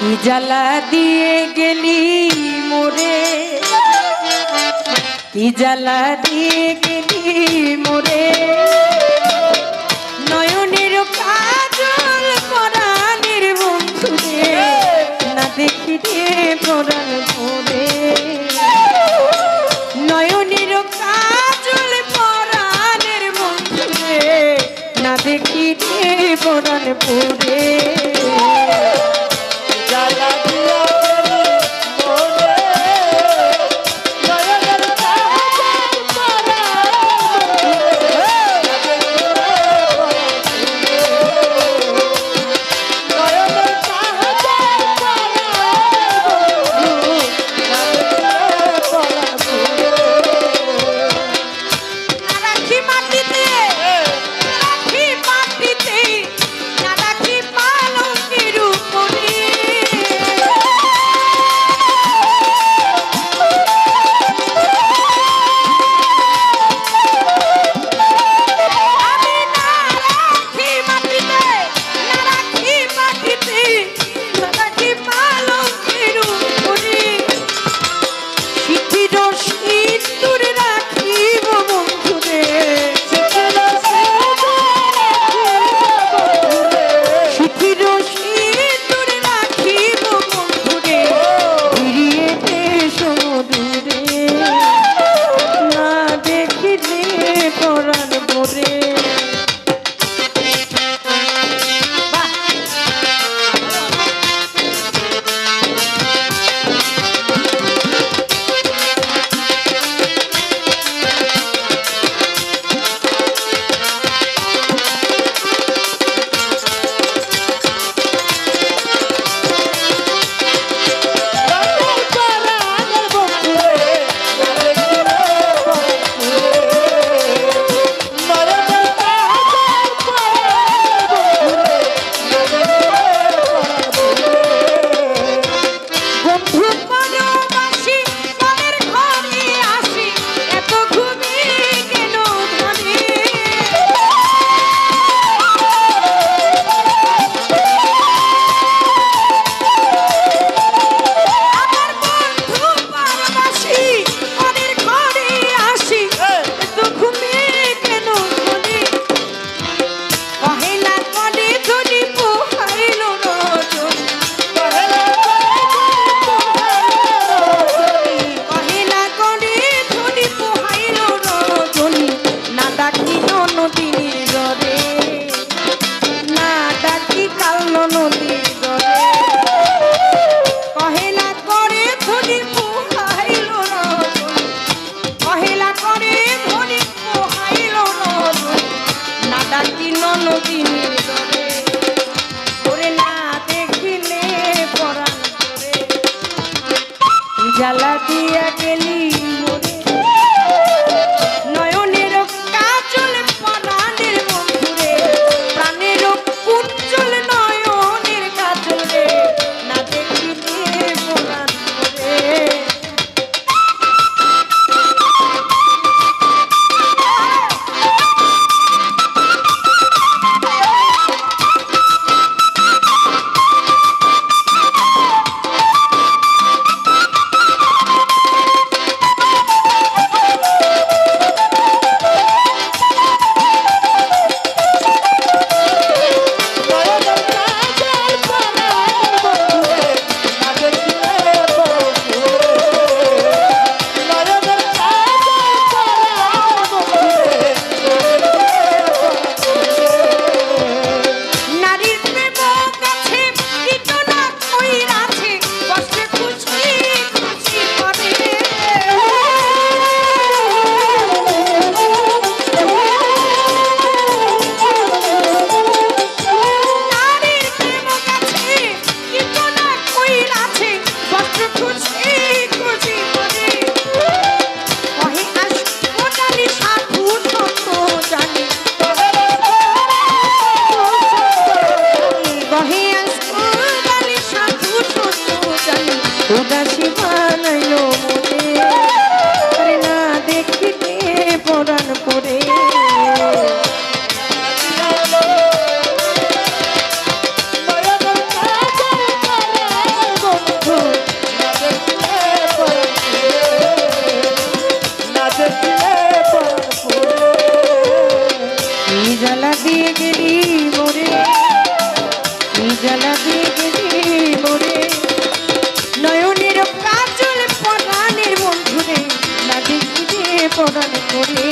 জ্বালা দিয়ে গেলি মোরে। কি জ্বালা দিয়ে গেলি মোরে। নয়নের কাজল পরাণের বন্ধুরে না দেখি রে পরাণ ভোরে। নয়নের কাজল পরাণের বন্ধুরে না দেখি রে পরাণ জ্বালা দিয়া গেলি। জ্বালা দিয়ে গেলি মোরে। তুই নয়নের কাজল পরাণের বন্ধুরে করে।